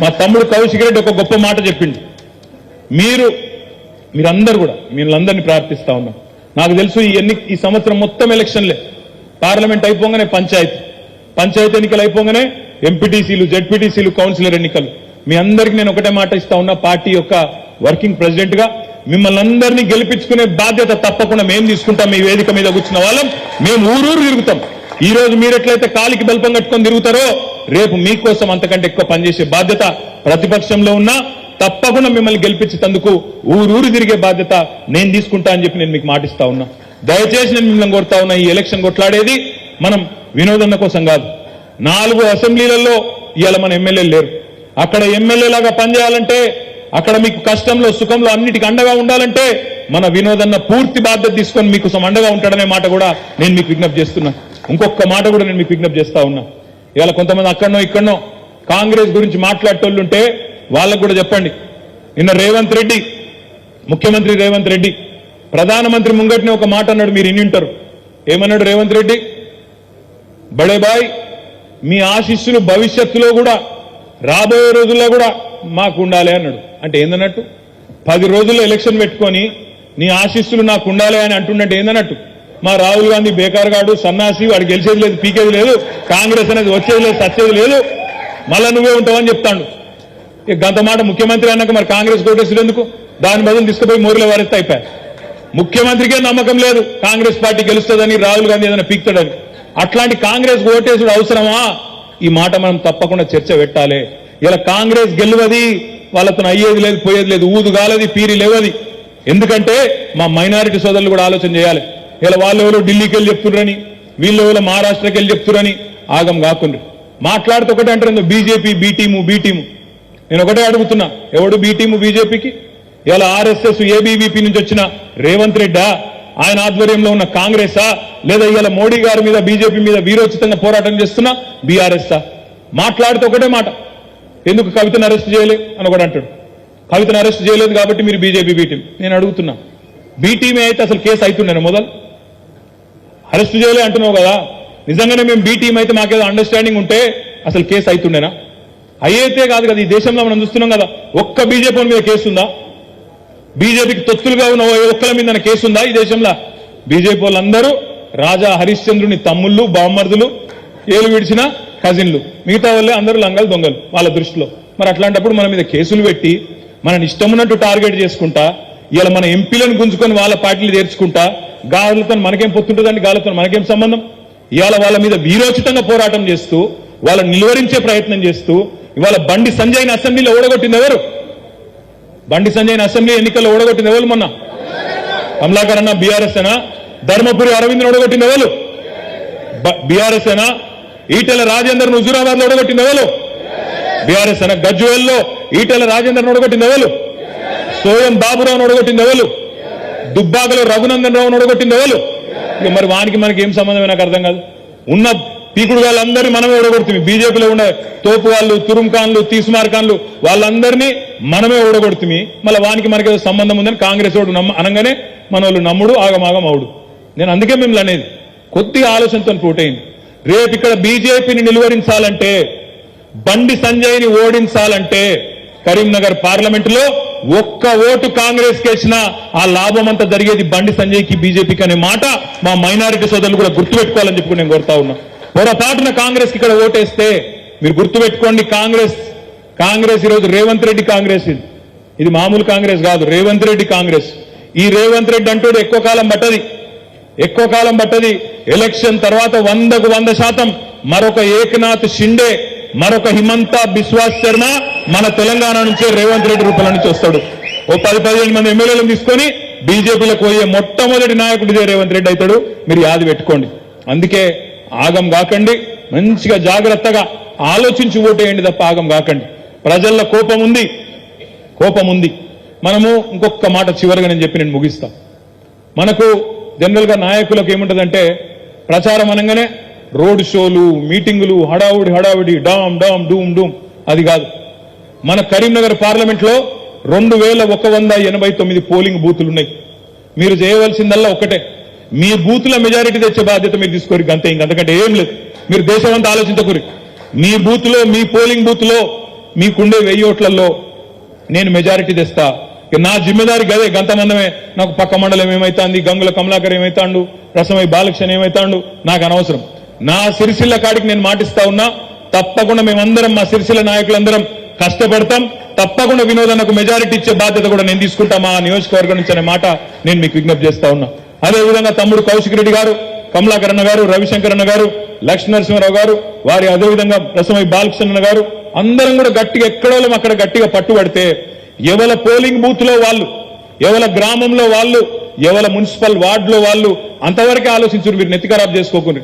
మా తమ్ముడు కౌశిక్ రెడ్డి ఒక గొప్ప మాట చెప్పిండు. మీరు మీరందరూ కూడా మీరందరినీ ప్రార్థిస్తా ఉన్నాం. నాకు తెలుసు ఈ ఎన్ని ఈ సంవత్సరం మొత్తం ఎలక్షన్లే. పార్లమెంట్ అయిపోగానే పంచాయతీ. పంచాయతీ ఎన్నికలు అయిపోగానే ఎంపీటీసీలు జెడ్పీటీసీలు కౌన్సిలర్ ఎన్నికలు. మీ అందరికీ నేను ఒకటే మాట ఇస్తా ఉన్నా పార్టీ యొక్క వర్కింగ్ ప్రెసిడెంట్గా మిమ్మల్ని అందరినీ గెలిపించుకునే బాధ్యత తప్పకుండా మేము తీసుకుంటాం. మీ వేదిక మీద కూర్చున్న వాళ్ళం. మేము ఊరూరు తిరుగుతాం. ఈ రోజు మీరు ఎట్లయితే కాలికి బల్పం కట్టుకొని తిరుగుతారో రేపు మీకోసం అంతకంటే ఎక్కువ పనిచేసే బాధ్యత ప్రతిపక్షంలో ఉన్నా తప్పకుండా మిమ్మల్ని గెలిపించేందుకు ఊరూరు తిరిగే బాధ్యత నేను తీసుకుంటా అని చెప్పి నేను మీకు మాటిస్తా ఉన్నా. దయచేసి నేను మిమ్మల్ని కొడతా ఉన్నా ఈ ఎలక్షన్ కొట్లాడేది మనం వినోదన్న కోసం కాదు. నాలుగు అసెంబ్లీలలో ఇవాళ మన ఎమ్మెల్యేలు లేరు. అక్కడ ఎమ్మెల్యేలాగా పనిచేయాలంటే అక్కడ మీకు కష్టంలో సుఖంలో అన్నిటికీ అండగా ఉండాలంటే మన వినోదన్న పూర్తి బాధ్యత తీసుకొని మీకు అండగా ఉంటాడనే మాట కూడా నేను మీకు విజ్ఞప్తి చేస్తున్నా. ఇంకొక మాట కూడా నేను మీకు విజ్ఞప్తి చేస్తా ఉన్నా. ఇవాళ కొంతమంది అక్కడనో ఇక్కడనో కాంగ్రెస్ గురించి మాట్లాడేటోళ్ళుంటే వాళ్ళకు కూడా చెప్పండి. నిన్న రేవంత్ రెడ్డి ముఖ్యమంత్రి రేవంత్ రెడ్డి ప్రధానమంత్రి ముంగటిని ఒక మాట అన్నాడు మీరు ఇన్ని ఉంటారు. ఏమన్నాడు రేవంత్ రెడ్డి? బడే బాయ్ మీ ఆశీస్సులు భవిష్యత్తులో కూడా రాబోయే రోజుల్లో కూడా మాకు ఉండాలి అన్నాడు. అంటే ఏందన్నట్టు? పది రోజుల్లో ఎలక్షన్ పెట్టుకొని నీ ఆశీస్సులు నాకు ఉండాలి అని అంటున్నట్టు ఏందన్నట్టు? మా రాహుల్ గాంధీ బేకార్గాడు సన్నాసి వాడు గెలిచేది లేదు పీకేది లేదు కాంగ్రెస్ అనేది వచ్చేది లేదు సచ్చేది లేదు. మళ్ళా నువ్వే ఉంటావని చెప్తాడు. ఇక గంత మాట ముఖ్యమంత్రి అన్నాక మరి కాంగ్రెస్ కోటేసులు ఎందుకు? దాని బదులు తీసుకుపోయి మోరులో వారిస్తే అయిపోయారు ముఖ్యమంత్రికే నమ్మకం లేదు కాంగ్రెస్ పార్టీ గెలుస్తుందని రాహుల్ గాంధీ ఏదైనా పీక్తాడని. అట్లాంటి కాంగ్రెస్ ఓటేసుడు అవసరమా? ఈ మాట మనం తప్పకుండా చర్చ పెట్టాలి. ఇలా కాంగ్రెస్ గెలువది వాళ్ళతో అయ్యేది లేదు పోయేది లేదు ఊదు గాలది పీరి లేవది. ఎందుకంటే మా మైనారిటీ సోదరులు కూడా ఆలోచన చేయాలి. ఇలా వాళ్ళు ఎవరో ఢిల్లీకి వెళ్ళి చెప్తున్నారని వీళ్ళు ఎవరో మహారాష్ట్రకి వెళ్ళి చెప్తున్నారని ఆగం కాకుండా. మాట్లాడుతూ ఒకటే అంటారు బీజేపీ బీటీము టీము టీము. నేను ఒకటే అడుగుతున్నా ఎవడు బీటీము బీజేపీకి? ఇలా ఆర్ఎస్ఎస్ ఏబీవీపీ నుంచి వచ్చిన రేవంత్ రెడ్డా ఆయన ఆధ్వర్యంలో ఉన్న కాంగ్రెసా? లేదా ఇవాళ మోడీ గారి మీద బీజేపీ మీద వీరోచితంగా పోరాటం చేస్తున్న బీఆర్ఎస్సా? మాట్లాడితే ఒకటే మాట. ఎందుకు కవితను అరెస్ట్ చేయలే అని ఒకటి అంటాడు. కవితను అరెస్ట్ చేయలేదు కాబట్టి మీరు బీజేపీ బీటీం నేను అడుగుతున్నా బీటీమే అయితే అసలు కేసు అవుతుండే మొదలు? అరెస్ట్ చేయలే అంటున్నావు కదా. నిజంగానే మేము బీ టీం అయితే మాకేదో అండర్స్టాండింగ్ ఉంటే అసలు కేసు అవుతుండేనా అయ్యేతే కాదు కదా ఈ దేశంలో మనం చూస్తున్నాం కదా ఒక్క బీజేపీ మీద కేసు ఉందా బీజేపీకి తొత్తులుగా ఉన్న ఒక్కల మీద కేసు ఉందా ఈ దేశంలో? బీజేపీ వాళ్ళందరూ రాజా హరిశ్చంద్రుని తమ్ముళ్ళు బామ్మర్దులు ఏలు విడిచిన కజిన్లు. మిగతా వాళ్ళే అందరూ లంగలు దొంగలు వాళ్ళ దృష్టిలో. మరి అట్లాంటప్పుడు మన మీద కేసులు పెట్టి మనని ఇష్టం ఉన్నట్టు టార్గెట్ చేసుకుంటా ఇలా మన ఎంపీలను గుంజుకొని వాళ్ళ పార్టీలు చేర్చుకుంటా గాలతో మనకేం పొత్తుంటుందండి? గాలతో మనకేం సంబంధం? ఇవాళ వాళ్ళ మీద వీరోచితంగా పోరాటం చేస్తూ వాళ్ళని నిలువరించే ప్రయత్నం చేస్తూ ఇవాళ బండి సంజయ్ని అసెంబ్లీలో ఓడగొట్టింది ఎవరు? బండి సంజయ్ని అసెంబ్లీ ఎన్నికల్లో ఓడగొట్టింది ఎవరు మొన్న? కమలాకర్ అన్న బీఆర్ఎస్ అయినా ధర్మపురి అరవింద్ని ఓడగొట్టింది ఎవరు? బీఆర్ఎస్ అయినా ఈటెల రాజేందర్ హుజూరాబాద్లో ఓడగొట్టింది ఎవరు? బీఆర్ఎస్ అయినా గజ్వేల్లో ఈటెల రాజేందర్ ఓడగొట్టింది ఎవరు? సోయం బాబురావు ఓడగొట్టింది ఎవరు? దుబ్బాకలో రఘునందన్ రావు ఒడగొట్టింది ఎవరు? ఇక మరి వానికి మనకి ఏం సంబంధం నాకు అర్థం కాదు. ఉన్న పీకుడు వాళ్ళందరినీ మనమే ఓడగొడుతుంది. బీజేపీలో ఉన్న తోపు వాళ్ళు తురుంఖాన్లు తీస్మార్ఖాన్లు వాళ్ళందరినీ మనమే ఓడగొడుతుంది. మళ్ళీ వానికి మనకి ఏదో సంబంధం ఉందని కాంగ్రెస్ వాడు నమ్మ అనగానే మన వాళ్ళు నమ్ముడు ఆగమాగం అవుడు. నేను అందుకే మిమ్మల్ని అనేది కొద్దిగా ఆలోచనతో పోటైంది రేపు ఇక్కడ బీజేపీని నిలువరించాలంటే బండి సంజయ్ని ఓడించాలంటే కరీంనగర్ పార్లమెంటులో ఒక్క ఓటు కాంగ్రెస్ కేసినా ఆ లాభం అంతా జరిగేది బండి సంజయ్కి బీజేపీకి అనే మాట మా మైనారిటీ సోదరులు కూడా గుర్తుపెట్టుకోవాలని చెప్పి నేను కోరుతా ఉన్నా. పొరపాటున కాంగ్రెస్ ఇక్కడ ఓటేస్తే మీరు గుర్తుపెట్టుకోండి కాంగ్రెస్ కాంగ్రెస్ ఈరోజు రేవంత్ రెడ్డి కాంగ్రెస్ ఇది. ఇది మామూలు కాంగ్రెస్ కాదు రేవంత్ రెడ్డి కాంగ్రెస్. ఈ రేవంత్ రెడ్డి అంటూ ఎక్కువ కాలం పట్టది. ఎక్కువ కాలం పట్టది. ఎలక్షన్ తర్వాత వందకు వంద శాతం మరొక ఏకనాథ్ షిండే మరొక హిమంత బిశ్వాస్ శర్మ మన తెలంగాణ నుంచే రేవంత్ రెడ్డి రూపాయల నుంచి వస్తాడు. ఓ పది పదిహేను మంది ఎమ్మెల్యేలను తీసుకొని బీజేపీలకు పోయే మొట్టమొదటి నాయకుడిదే రేవంత్ రెడ్డి అవుతాడు. మీరు యాది పెట్టుకోండి. అందుకే ఆగం కాకండి. మంచిగా జాగ్రత్తగా ఆలోచించి ఓటేయండి తప్ప ఆగం కాకండి. ప్రజల్లో కోపం ఉంది. కోపం ఉంది. మనము ఇంకొక మాట చివరిగా నేను చెప్పి నేను ముగిస్తా. మనకు జనరల్గా నాయకులకు ఏముంటుందంటే ప్రచారం అనగానే రోడ్ షోలు మీటింగులు హడావుడి హడావుడి డామ్ డామ్ డూమ్ డూమ్. అది కాదు. మన కరీంనగర్ పార్లమెంట్లో రెండు వేల ఒక వంద ఎనభై తొమ్మిది పోలింగ్ బూతులు ఉన్నాయి మీరు చేయవలసిందల్లా ఒకటే మీ బూతుల మెజారిటీ తెచ్చే బాధ్యత మీరు తీసుకోరు అంతే ఇంకంతకంటే ఏం లేదు. మీరు దేశం అంతా ఆలోచించకూరి. మీ బూత్లో మీ పోలింగ్ బూత్లో మీకుండే వెయ్యి ఓట్లలో నేను మెజారిటీ తెస్తా. నా జిమ్మెదారి గదే గంతమందమే నాకు పక్క మండలం ఏమైతాంది? గంగుల కమలాకర్ ఏమైతాండు? రసమై బాలకృష్ణ ఏమైతాండు? నాకు అనవసరం. నా సిరిసిల్ల కాడికి నేను మాటిస్తా ఉన్నా తప్పకుండా మేమందరం మా సిరిసిల్ల నాయకులందరం కష్టపడతాం. తప్పకుండా వినోదన్నకు మెజారిటీ ఇచ్చే బాధ్యత కూడా నేను తీసుకుంటా మా నియోజకవర్గం నుంచి అనే మాట నేను మీకు విజ్ఞప్తి చేస్తా ఉన్నా. అదేవిధంగా తమ్ముడు కౌశిక్ రెడ్డి గారు కమలాకరణ గారు రవిశంకర్ అన్న గారు లక్ష్మీ నరసింహారావు గారు వారి అదేవిధంగా ప్రసమై బాలకృష్ణ గారు అందరం కూడా గట్టిగా ఎక్కడోళ్ళం అక్కడ గట్టిగా పట్టుబడితే ఎవల పోలింగ్ బూత్లో వాళ్ళు ఎవల గ్రామంలో వాళ్ళు ఎవల మున్సిపల్ వార్డులో వాళ్ళు అంతవరకే ఆలోచించారు మీరు నెత్తి ఖరాబ్ చేసుకోకుండా